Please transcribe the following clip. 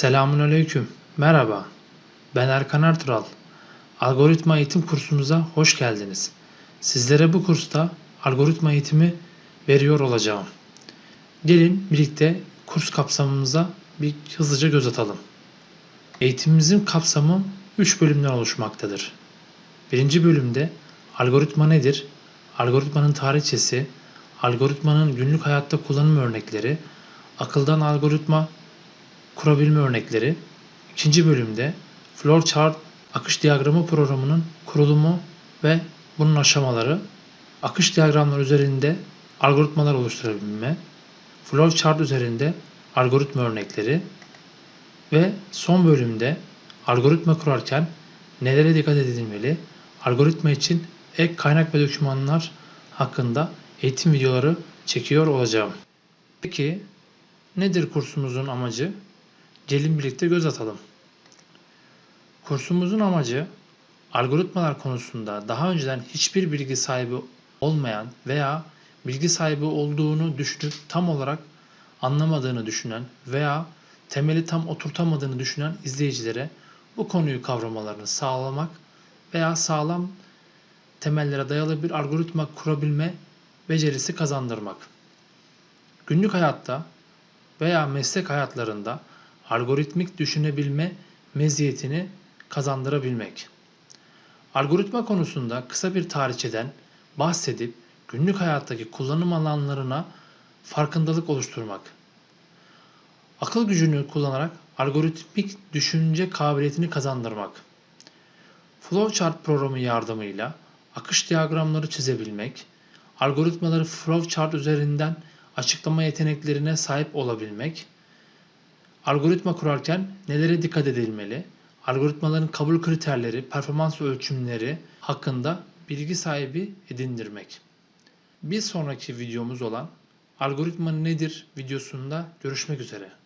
Selamünaleyküm. Merhaba. Ben Erkan Ertuğral. Algoritma eğitim kursumuza hoş geldiniz. Sizlere bu kursta algoritma eğitimi veriyor olacağım. Gelin birlikte kurs kapsamımıza bir hızlıca göz atalım. Eğitimimizin kapsamı 3 bölümden oluşmaktadır. Birinci bölümde algoritma nedir? Algoritmanın tarihçesi, algoritmanın günlük hayatta kullanım örnekleri, akıldan algoritma kurabilme örnekleri. İkinci bölümde flowchart akış diyagramı programının kurulumu ve bunun aşamaları, akış diyagramları üzerinde algoritmalar oluşturabilme, flowchart üzerinde algoritma örnekleri ve son bölümde algoritma kurarken nelere dikkat edilmeli, algoritma için ek kaynak ve dokümanlar hakkında eğitim videoları çekiyor olacağım. Peki nedir kursumuzun amacı? Gelin birlikte göz atalım. Kursumuzun amacı algoritmalar konusunda daha önceden hiçbir bilgi sahibi olmayan veya bilgi sahibi olduğunu düşünüp tam olarak anlamadığını düşünen veya temeli tam oturtamadığını düşünen izleyicilere bu konuyu kavramalarını sağlamak veya sağlam temellere dayalı bir algoritma kurabilme becerisi kazandırmak. Günlük hayatta veya meslek hayatlarında algoritmik düşünebilme meziyetini kazandırabilmek. Algoritma konusunda kısa bir tarihçeden bahsedip günlük hayattaki kullanım alanlarına farkındalık oluşturmak. Akıl gücünü kullanarak algoritmik düşünce kabiliyetini kazandırmak. Flowchart programı yardımıyla akış diyagramları çizebilmek, algoritmaları flowchart üzerinden açıklama yeteneklerine sahip olabilmek, algoritma kurarken nelere dikkat edilmeli, algoritmaların kabul kriterleri, performans ölçümleri hakkında bilgi sahibi edindirmek. Bir sonraki videomuz olan algoritma nedir videosunda görüşmek üzere.